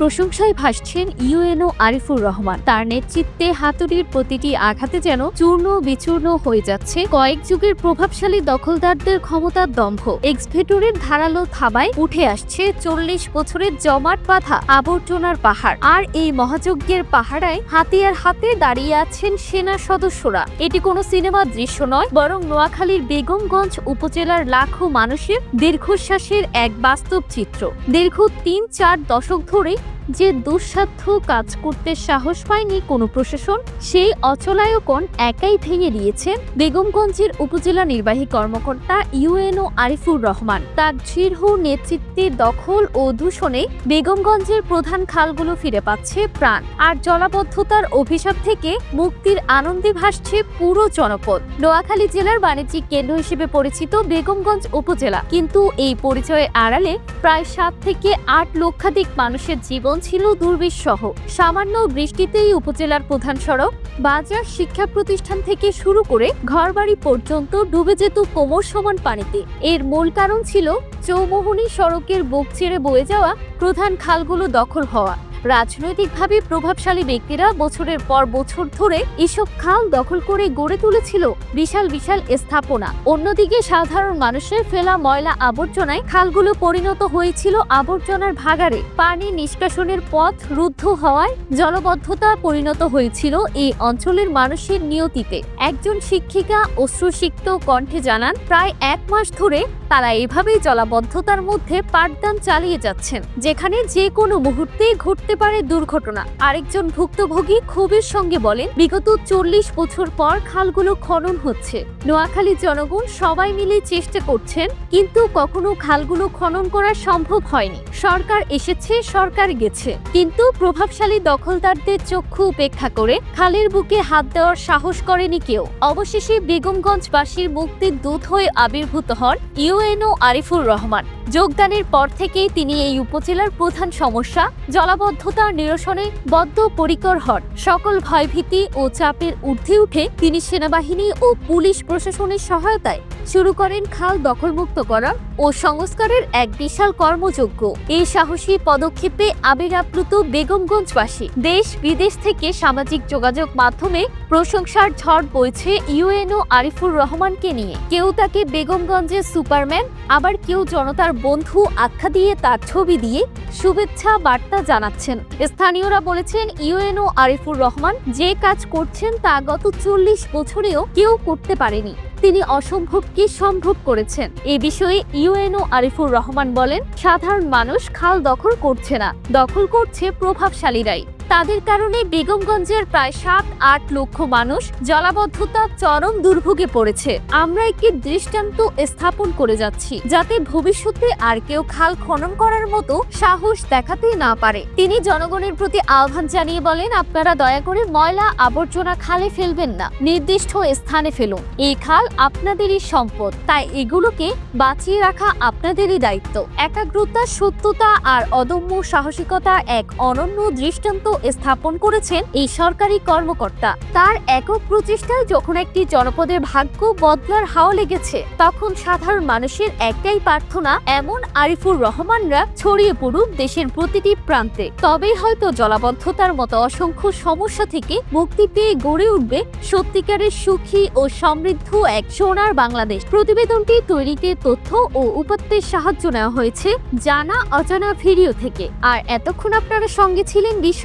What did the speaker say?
প্রশংসায় ভাসছেন ইউএনও আরিফুর রহমান। তার নেতৃত্বে হাতুড়ির প্রতিটি আঘাতে যেন চূর্ণ বিচূর্ণ হয়ে যাচ্ছে। কয়েক যুগের প্রভাবশালী দখলদারদের ক্ষমতার দম্ভ। এক্সভেটরের ধারালো থাবায় উঠে আসছে চল্লিশ বছরের জমাট বাঁধা আবর্জনার পাহাড়। আর এই মহাযজ্ঞের পাহাড়ায় হাতিয়ার হাতে দাঁড়িয়ে আছেন সেনা সদস্যরা। এটি কোনো সিনেমার দৃশ্য নয়, বরং নোয়াখালীর বেগমগঞ্জ উপজেলার লাখো মানুষের দীর্ঘশ্বাসের এক বাস্তব চিত্র। দীর্ঘ তিন চার দশক ধরে যে দুঃসাধ্য কাজ করতে সাহস পায়নি কোনো প্রশাসন, সেই অচলায়কন একাই ভেঙে দিয়েছেন বেগমগঞ্জের উপজেলা নির্বাহী কর্মকর্তা ইউএনও আরিফুর রহমান। তার দৃঢ় নেতৃত্বে দখল ও দূষণে বেগমগঞ্জের প্রধান খালগুলো ফিরে পাচ্ছে প্রাণ। আর জলাবদ্ধতার অভিশাপ থেকে মুক্তির আনন্দে ভাসছে পুরো জনপদ। নোয়াখালী জেলার বাণিজ্যিক কেন্দ্র হিসেবে পরিচিত বেগমগঞ্জ উপজেলা। কিন্তু এই পরিচয়ের আড়ালে প্রায় সাত থেকে আট লক্ষাধিক মানুষের জীবন ছিল দুর্বিষহ। সামান্য বৃষ্টিতেই উপজেলার প্রধান সড়ক, বাজার, শিক্ষা প্রতিষ্ঠান থেকে শুরু করে ঘরবাড়ি পর্যন্ত ডুবে যেত কোমর সমান পানিতে। এর মূল কারণ ছিল চৌমোহনী সড়কের বুক ছেড়ে বয়ে যাওয়া প্রধান খালগুলো দখল হওয়া। রাজনৈতিকভাবে প্রভাবশালী ব্যক্তিরা বছরের পর বছর ধরে এসব খাল দখল করে গড়ে তুলেছিল বিশাল বিশাল স্থাপনা। অন্যদিকে সাধারণ মানুষের ফেলা ময়লা আবর্জনায় খালগুলো পরিণত হয়েছিল আবর্জনার ভাগারে পানি নিষ্কাশনের পথ রুদ্ধ হওয়ায় জলবদ্ধতা পরিণত হয়েছিল এই অঞ্চলের মানুষের নিয়তিতে। একজন শিক্ষিকা অশ্রুসিক্ত কণ্ঠে জানান, প্রায় এক মাস ধরে তারা এভাবেই জলাবদ্ধতার মধ্যে পাঠদান চালিয়ে যাচ্ছেন, যেখানে যে কোনো মুহূর্তে ঘটতে পারে দুর্ঘটনা। আরেকজন ভুক্তভোগী ক্ষোভের সঙ্গে বলেন, বিগত চল্লিশ বছর পর খালগুলো খনন হচ্ছে। নোয়াখালী জনগণ সবাই মিলে চেষ্টা করছেন, কিন্তু কখনো খালগুলো খনন করা সম্ভব হয়নি। সরকার এসেছে, সরকার গেছে। কিন্তু প্রভাবশালী দখলদারদের চক্ষু উপেক্ষা করে খালের বুকে হাত দেওয়ার সাহস করেনি কেউ। অবশেষে বেগমগঞ্জবাসীর মুক্তির দূত হয়ে আবির্ভূত হন ইউএনও আরিফুর রহমান। যোগদানের পর থেকেই তিনি এই উপজেলার প্রধান সমস্যা, জলাবদ্ধতা নিরসনে বদ্ধপরিকর হন। সকল ভয়ভীতি ও চাপের ঊর্ধ্বে উঠে তিনি সেনাবাহিনী ও পুলিশ প্রশাসনের সহায়তায় শুরু করেন খাল দখলমুক্ত করা ও সংস্কারের এক বিশাল কর্মযজ্ঞ। এই সাহসী পদক্ষেপে আবির আপ্লুত বেগমগঞ্জবাসী দেশ বিদেশ থেকে সামাজিক যোগাযোগ মাধ্যমে প্রশংসার ঝড় বইছে ইউএনও আরিফুর রহমানকে নিয়ে। কেউ তাকে বেগমগঞ্জের সুপারম্যান, আবার কেউ জনতার বন্ধু আখ্যা দিয়ে তার ছবি দিয়ে শুভেচ্ছা বার্তা জানাচ্ছেন। স্থানীয়রা বলেছেন ইউএনও আরিফুর রহমান যে কাজ করছেন তা গত চল্লিশ বছরেও কেউ করতে পারেনি। তিনি অসম্ভবকে সম্ভব করেছেন। এ বিষয়ে ইউএনও আরিফুর রহমান বলেন, সাধারণ মানুষ খাল দখল করছে না। দখল করছে প্রভাবশালীরাই। তাদের কারণে বেগমগঞ্জের প্রায় সাত, আট লক্ষ মানুষ জলাবদ্ধতা চরম দুর্ভোগে পড়েছে। আমরা একটি দৃষ্টান্ত স্থাপন করে যাচ্ছি, যাতে ভবিষ্যতে আর কেউ খাল খনন করার মতো সাহস দেখাতে না পারে। তিনি জনগণের প্রতি আহ্বান জানিয়ে বলেন, আপনারা দয়া করে ময়লা আবর্জনা খালে ফেলবেন না, নির্দিষ্ট স্থানে ফেলুন। এই খাল আপনাদেরই সম্পদ, তাই এগুলোকে বাঁচিয়ে রাখা আপনাদেরই দায়িত্ব। একাগ্রতা, সত্যতা আর অদম্য সাহসিকতা এক অনন্য দৃষ্টান্ত স্থাপন করেছেন এই সরকারি কর্মকর্তা। তার একক প্রচেষ্টায় যখন একটি জনপদের ভাগ্য বদলার হাওয়া লেগেছে, তখন সাধারণ মানুষের একটাই প্রার্থনা, এমন আরিফুর রহমানরা ছড়িয়ে পড়ুক দেশের প্রতিটি প্রান্তে। তবেই হয়তো জলাবদ্ধতার মতো অসংখ্য সমস্যা থেকে মুক্তি পেয়ে গড়ে উঠবে সত্যিকারের সুখী ও সমৃদ্ধ এক সোনার বাংলাদেশ। প্রতিবেদনটি তৈরিতে তথ্য ও উপাত্তের সাহায্য নেওয়া হয়েছে, জানা অজানা ভিডিও থেকে। আর এতক্ষণ আপনারা সঙ্গে ছিলেন বিশ্ব